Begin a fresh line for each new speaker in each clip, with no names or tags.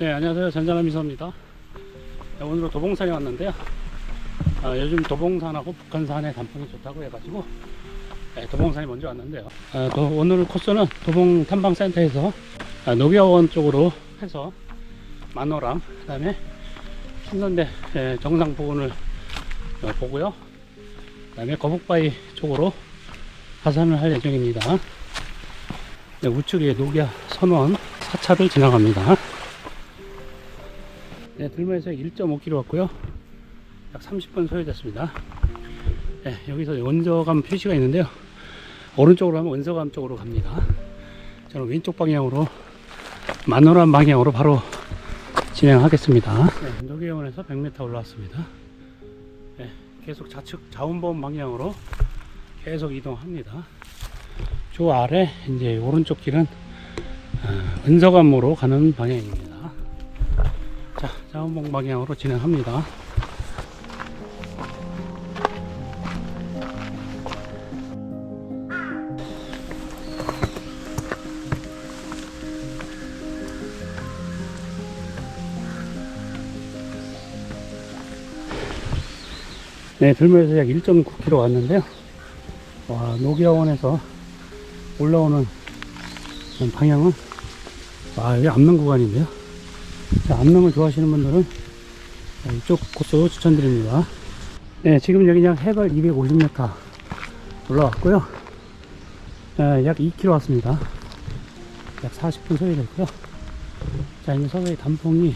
네, 안녕하세요. 전자남 미소입니다. 네, 오늘은 도봉산에 왔는데요. 아, 요즘 도봉산하고 북한산의 단풍이 좋다고 해가지고 네, 도봉산에 먼저 왔는데요. 아, 또 오늘 코스는 도봉 탐방센터에서 아, 녹여원 쪽으로 해서 만호랑 그 다음에 신선대 예, 정상 부근을 어, 보고요. 그 다음에 거북바위 쪽으로 하산을 할 예정입니다. 네, 우측에 녹야 선원 사차를 지나갑니다. 네, 들면에서 1.5km 왔고요. 약 30분 소요됐습니다. 네, 여기서 원저감 표시가 있는데요. 오른쪽으로 하면 원저감 쪽으로 갑니다. 저는 왼쪽 방향으로 만호람 방향으로 바로 진행하겠습니다. 네, 노계원에서 100m 올라왔습니다. 네, 계속 좌측 자운범 방향으로 계속 이동합니다. 저 아래 이제 오른쪽 길은 어, 은서감으로 가는 방향입니다. 자, 자원봉 방향으로 진행합니다. 네, 들면에서 약 1.9km 왔는데요. 와, 노기야원에서 올라오는 방향은 아, 여기 암릉 구간인데요. 자, 암릉을 좋아하시는 분들은 자, 이쪽 코스 추천드립니다. 네, 지금 여기 약 해발 250m 올라왔고요. 아, 약 2km 왔습니다. 약 40분 소요됐고요. 자, 이제 서서히 단풍이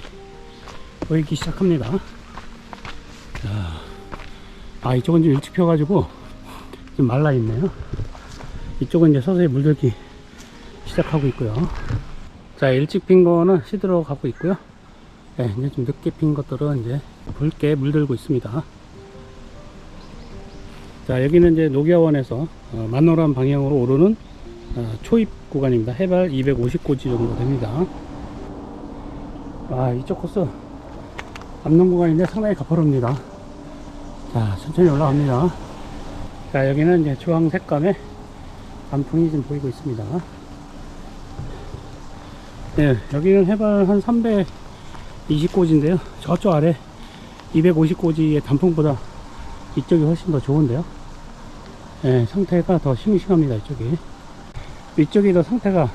보이기 시작합니다. 자, 아, 이쪽은 좀 일찍 펴가지고 좀 말라있네요. 이쪽은 이제 서서히 물들기 시작하고 있고요. 자, 일찍 핀 거는 시들어 가고 있고요. 네, 이제 좀 늦게 핀 것들은 이제 붉게 물들고 있습니다. 자, 여기는 이제 녹야원에서 어, 만노람 방향으로 오르는 어, 초입 구간입니다. 해발 250고지 정도 됩니다. 아, 이쪽 코스 암릉 구간인데 상당히 가파릅니다. 자, 천천히 올라갑니다. 자, 여기는 이제 주황 색감의 단풍이 좀 보이고 있습니다. 네, 여기는 해발 한 320고지인데요. 저쪽 아래 250고지의 단풍보다 이쪽이 훨씬 더 좋은데요. 네, 상태가 더 싱싱합니다. 이쪽이. 이쪽이 더 상태가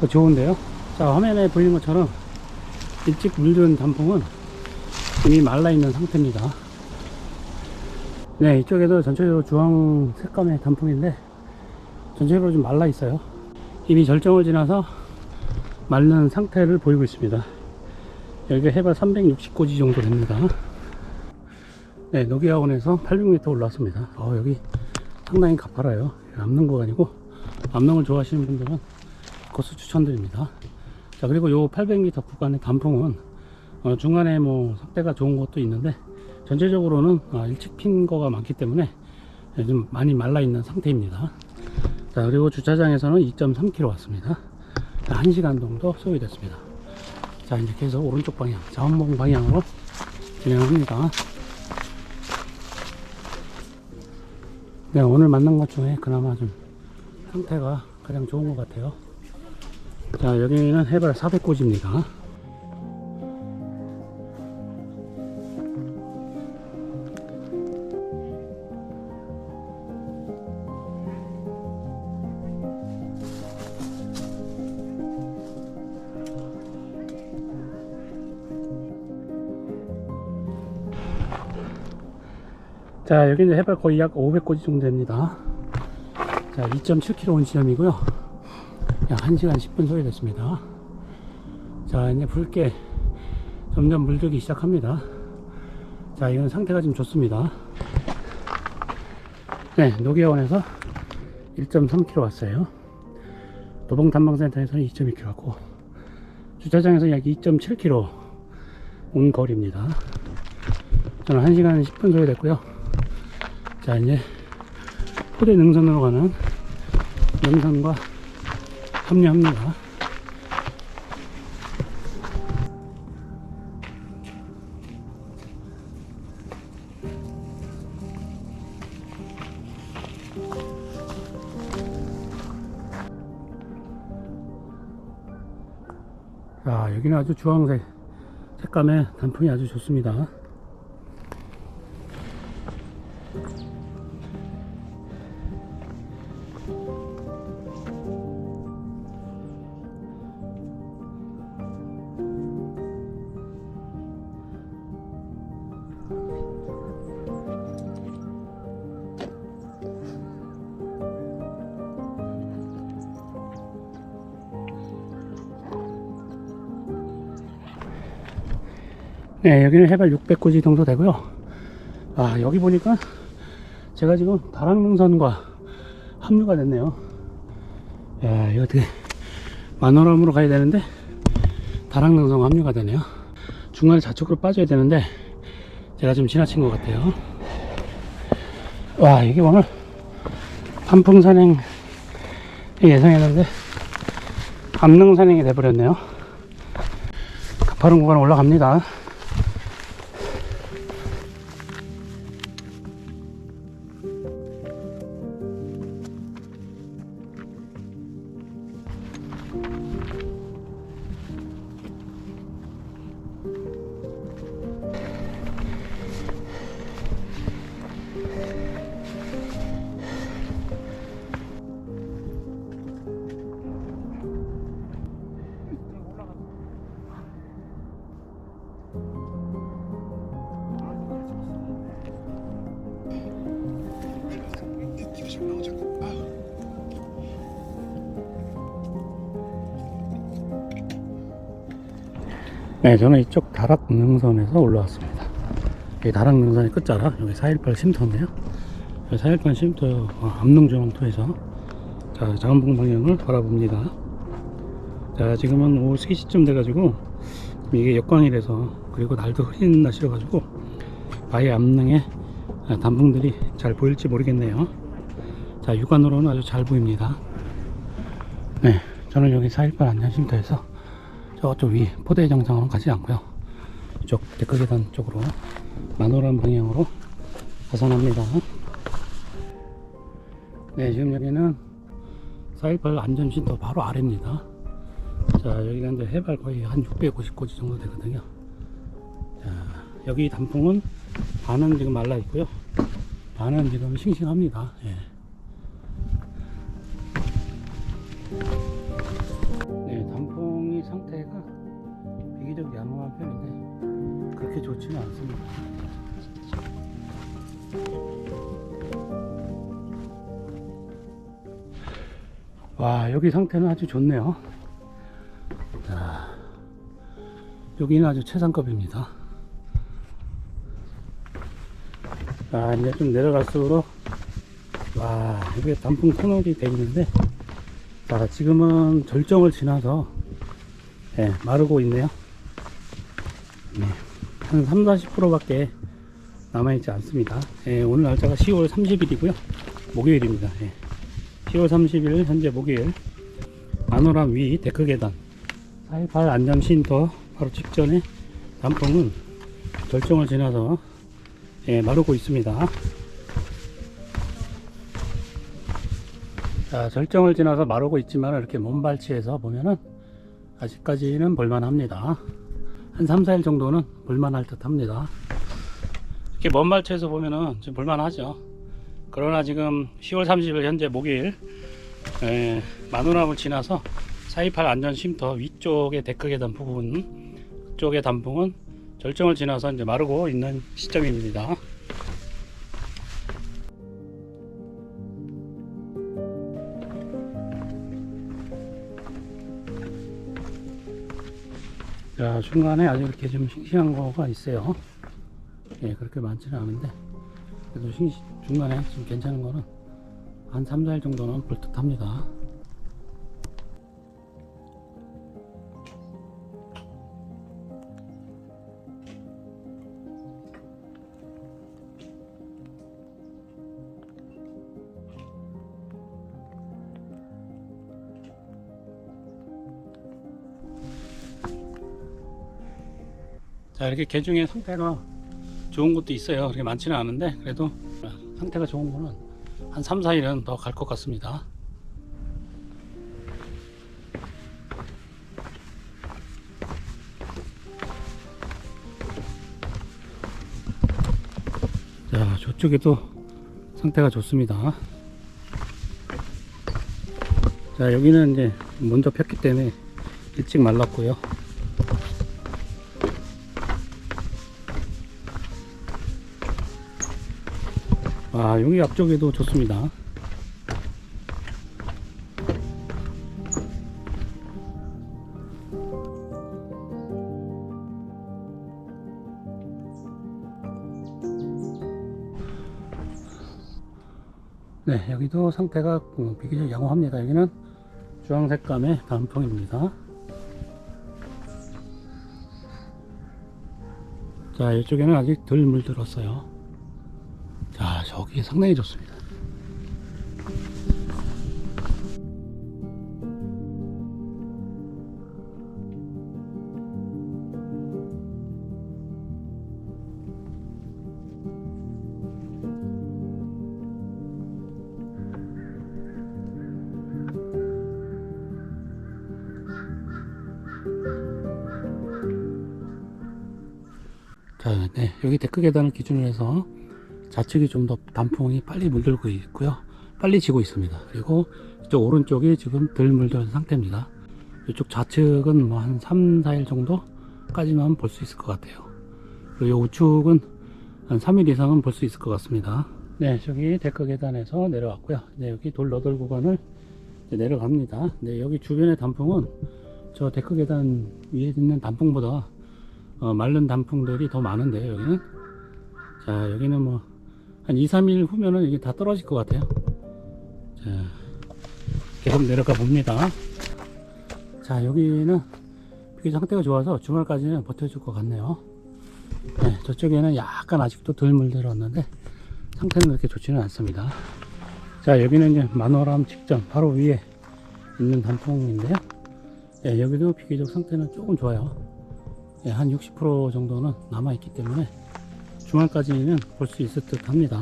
더 좋은데요. 자, 화면에 보이는 것처럼 일찍 물든 단풍은 이미 말라있는 상태입니다. 네, 이쪽에도 전체적으로 주황 색감의 단풍인데 전체적으로 좀 말라 있어요. 이미 절정을 지나서 마른 상태를 보이고 있습니다. 여기가 해발 360고지 정도 됩니다. 네, 노기아원에서 800m 올라왔습니다. 어, 여기 상당히 가파라요. 암릉 구간이고 암릉을 좋아하시는 분들은 코스 추천드립니다. 자, 그리고 요 800m 구간의 단풍은 어, 중간에 뭐 상태가 좋은 것도 있는데 전체적으로는 아, 일찍 핀 거가 많기 때문에 좀 많이 말라 있는 상태입니다. 자, 그리고 주차장에서는 2.3km 왔습니다. 1시간 정도 소요됐습니다. 자, 이제 계속 오른쪽 방향, 자원봉 방향으로 진행합니다. 네, 오늘 만난 것 중에 그나마 좀 상태가 가장 좋은 것 같아요. 자, 여기는 해발 400고지입니다. 자, 여기는 해발 거의 약 500고지 정도 됩니다. 자, 2.7km 온 지점이고요. 약 1시간 10분 소요됐습니다. 자, 이제 붉게 점점 물들기 시작합니다. 자, 이건 상태가 좀 좋습니다. 네, 노계원에서 1.3km 왔어요. 도봉단방센터에서는 2.2km 왔고, 주차장에서 약 2.7km 온 거리입니다. 저는 1시간 10분 소요됐고요. 자, 이제 포대 능선으로 가는 능선과 합류합니다. 자, 자, 여기는 아주 주황색 색감의 단풍이 아주 좋습니다. 네, 여기는 해발 600고지 정도 되고요. 아, 여기 보니까 제가 지금 다락능선과 합류가 됐네요. 야, 이거 어떻게 만호람으로 가야 되는데 다락능선 합류가 되네요. 중간에 좌측으로 빠져야 되는데 제가 좀 지나친 것 같아요. 와, 이게 오늘 단풍 산행 예상했는데 암릉 산행이 돼버렸네요. 가파른 구간 올라갑니다. 네, 저는 이쪽 다락 능선에서 올라왔습니다. 이 다락 능선의 끝자락, 여기 418 쉼터인데요. 418 쉼터 어, 암릉조망토에서 자, 장안봉 방향을 바라봅니다. 자, 지금은 오후 3시쯤 돼가지고 이게 역광이라서 그리고 날도 흐린 날씨여가지고 바위 암릉에 아, 단풍들이 잘 보일지 모르겠네요. 자, 육안으로는 아주 잘 보입니다. 네, 저는 여기 418 안전쉼터에서 저쪽 위 포대 정상으로 가지 않고요. 이쪽 데크 계단 쪽으로 만호람 방향으로 가산합니다. 네, 지금 여기는 418 안전신도 바로 아래입니다. 자, 여기가 이제 해발 거의 한 650고지 정도 되거든요. 자, 여기 단풍은 반은 지금 말라 있고요. 반은 지금 싱싱합니다. 예. 편인데 그렇게 좋지는 않습니다. 와, 여기 상태는 아주 좋네요. 자, 여기는 아주 최상급입니다. 자, 이제 좀 내려갈수록 와, 여기 단풍 터널이 되어 있는데 자, 지금은 절정을 지나서 예, 마르고 있네요. 네, 한 3, 40%밖에 남아있지 않습니다. 예, 오늘 날짜가 10월 30일이고요. 목요일입니다. 예. 10월 30일 현재 목요일 마노람 위 데크 계단 418 안전 쉼터 바로 직전에 단풍은 절정을 지나서 예, 마르고 있습니다. 자, 절정을 지나서 마르고 있지만 이렇게 몸발치에서 보면은 아직까지는 볼만합니다. 한 3, 4일 정도는 볼만할 듯 합니다. 이렇게 먼발치에서 보면은 지금 볼만하죠. 그러나 지금 10월 30일 현재 목요일 에, 마누람을 지나서 428 안전 쉼터 위쪽의 데크 계단 부분 쪽의 단풍은 절정을 지나서 이제 마르고 있는 시점입니다. 자, 중간에 아주 이렇게 좀 싱싱한 거가 있어요. 예, 그렇게 많지는 않은데, 그래도 싱, 중간에 좀 괜찮은 거는 한 3, 4일 정도는 볼듯 합니다. 자 이렇게 개 중에 상태가 좋은 것도 있어요. 그렇게 많지는 않은데 그래도 상태가 좋은 거는 한 3, 4일은 더 갈 것 같습니다. 자 저쪽에도 상태가 좋습니다. 자 여기는 이제 먼저 폈기 때문에 일찍 말랐고요. 아, 여기 앞쪽에도 좋습니다. 네, 여기도 상태가 음, 비교적 양호합니다. 여기는 주황색감의 단풍입니다. 자, 이쪽에는 아직 덜 물들었어요. 자, 저기 상당히 좋습니다. 자, 네, 여기 데크 계단을 기준으로 해서 좌측이 좀 더 단풍이 빨리 물들고 있고요. 빨리 지고 있습니다. 그리고 이쪽 오른쪽이 지금 덜 물든 상태입니다. 이쪽 좌측은 뭐 한 3, 4일 정도까지만 볼 수 있을 것 같아요. 그리고 이 우측은 한 3일 이상은 볼 수 있을 것 같습니다. 네, 저기 데크 계단에서 내려왔고요. 네, 여기 돌 너덜 구간을 내려갑니다. 네, 여기 주변의 단풍은 저 데크 계단 위에 있는 단풍보다 어, 마른 단풍들이 더 많은데요, 여기는. 자, 여기는 뭐, 한 2, 3일 후면은 이게 다 떨어질 것 같아요. 자, 계속 내려가 봅니다. 자, 여기는 비교 상태가 좋아서 주말까지는 버텨줄 것 같네요. 네, 저쪽에는 약간 아직도 덜 물들었는데, 상태는 그렇게 좋지는 않습니다. 자, 여기는 이제 만월암 직전, 바로 위에 있는 단풍인데요. 네, 여기도 비교적 상태는 조금 좋아요. 예, 한60% 정도는 남아있기 때문에 주말까지는 볼 수 있을 듯 합니다.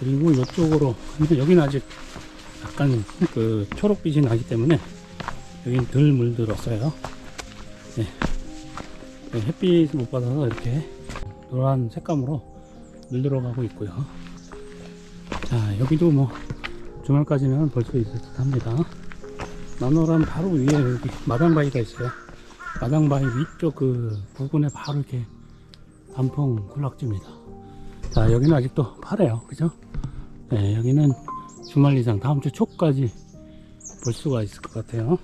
그리고 이쪽으로, 근데 여기는 아직 약간 그 초록빛이 나기 때문에 여긴 덜 물들었어요. 예. 예, 햇빛 못 받아서 이렇게 노란 색감으로 물들어 가고 있고요. 자, 여기도 뭐 주말까지는 볼 수 있을 듯 합니다. 나노람 바로 위에 여기 마당바위가 있어요. 마당바위 위쪽 그 부근에 바로 이렇게 단풍 군락지입니다. 자, 여기는 아직도 파래요. 그죠? 네, 여기는 주말 이상 다음 주 초까지 볼 수가 있을 것 같아요.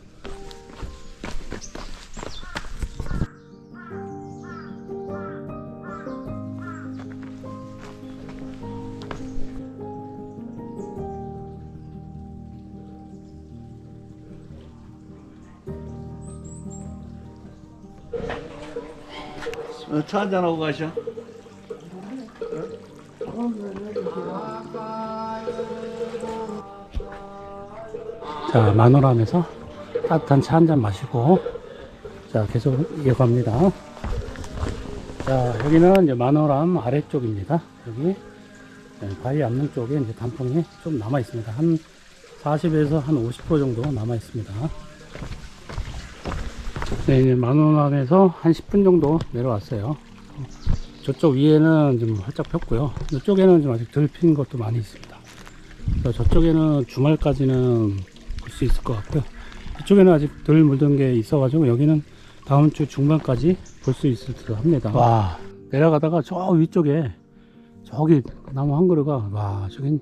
어, 차 한잔하고 가셔.
자, 마노람에서 따뜻한 차 한 잔 마시고, 자, 계속 이어갑니다. 자, 여기는 이제 마노람 아래쪽입니다. 여기, 네, 바위 앞문 쪽에 이제 단풍이 좀 남아 있습니다. 한 40에서 한 50% 정도 남아 있습니다. 네, 이제 마노람에서 한 10분 정도 내려왔어요. 저쪽 위에는 좀 활짝 폈고요. 이쪽에는 좀 아직 덜 핀 것도 많이 있습니다. 저쪽에는 주말까지는 볼 수 있을 것 같고요. 이쪽에는 아직 덜 물든 게 있어가지고 여기는 다음 주 중반까지 볼 수 있을 듯 합니다. 와, 내려가다가 저 위쪽에 저기 나무 한 그루가 와, 저긴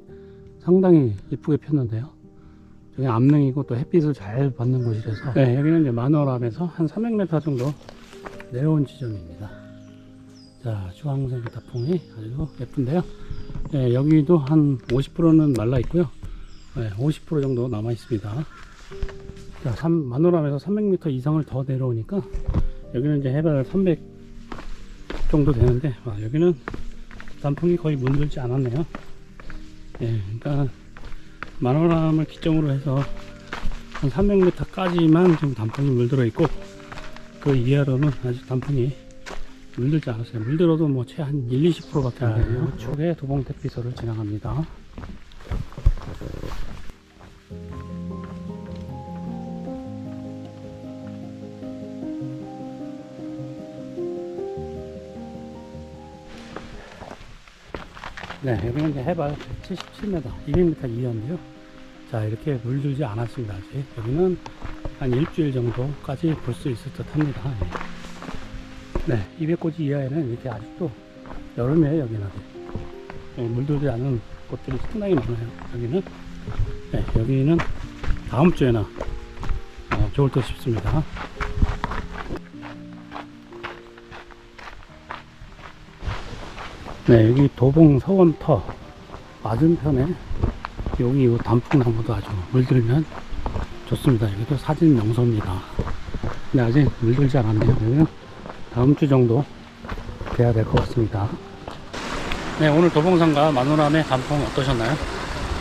상당히 이쁘게 폈는데요. 저기 암릉이고 또 햇빛을 잘 받는 곳이라서 네, 여기는 이제 만월암에서 한 300m 정도 내려온 지점입니다. 자, 주황색 다풍이 아주 예쁜데요. 네, 여기도 한 50%는 말라 있고요. 네, 50% 정도 남아 있습니다. 자, 3, 만호람에서 300m 이상을 더 내려오니까 여기는 이제 해발 300 정도 되는데 아, 여기는 단풍이 거의 물들지 않았네요. 예, 그러니까 만호람을 기점으로 해서 한 300m까지만 지금 단풍이 물들어 있고 그 이하로는 아직 단풍이 물들지 않았어요. 물들어도 뭐 최 한 1, 20%밖에 안 되네요. 쪽에 도봉 택비소를 지나갑니다. 네, 여기는 이제 해발 77m, 200m 이하인데요. 자, 이렇게 물들지 않았습니다. 아직. 여기는 한 일주일 정도까지 볼 수 있을 듯 합니다. 예. 네, 200고지 이하에는 이렇게 아직도 여름이에요, 여기는. 예, 물들지 않은 곳들이 상당히 많아요. 여기는. 네, 여기는 다음 주에나 어, 좋을 듯 싶습니다. 네, 여기 도봉 서원터 맞은편에 여기 이 단풍나무도 아주 물들면 좋습니다. 여기도 사진 명소입니다. 근데 아직 물들지 않았네요. 여기는 다음 주 정도 돼야 될 것 같습니다. 네, 오늘 도봉산과 마노람의 단풍 어떠셨나요?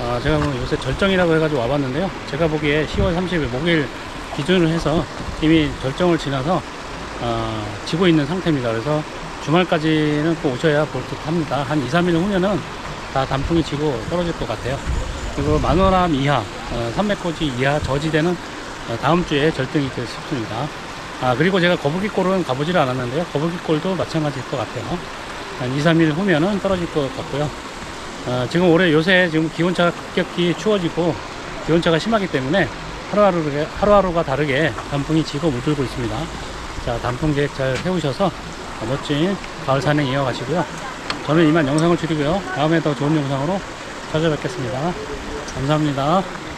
아, 제가 뭐 요새 절정이라고 해가지고 와봤는데요. 제가 보기에 10월 30일 목요일 기준으로 해서 이미 절정을 지나서 어, 지고 있는 상태입니다. 그래서 주말까지는 꼭 오셔야 볼 듯 합니다. 한 2, 3일 후면은 다 단풍이 지고 떨어질 것 같아요. 그리고 만원암 이하, 어, 300고지 이하 저지대는 어, 다음 주에 절정이 될 싶습니다. 아, 그리고 제가 거북이골은 가보질 않았는데요. 거북이골도 마찬가지일 것 같아요. 한 2, 3일 후면은 떨어질 것 같고요. 어, 지금 올해 요새 지금 기온차가 급격히 추워지고 기온차가 심하기 때문에 하루하루가, 하루하루가 다르게 단풍이 지고 물들고 있습니다. 자, 단풍 계획 잘 세우셔서 멋진 가을 산행 이어가시고요. 저는 이만 영상을 줄이고요. 다음에 더 좋은 영상으로 찾아뵙겠습니다. 감사합니다.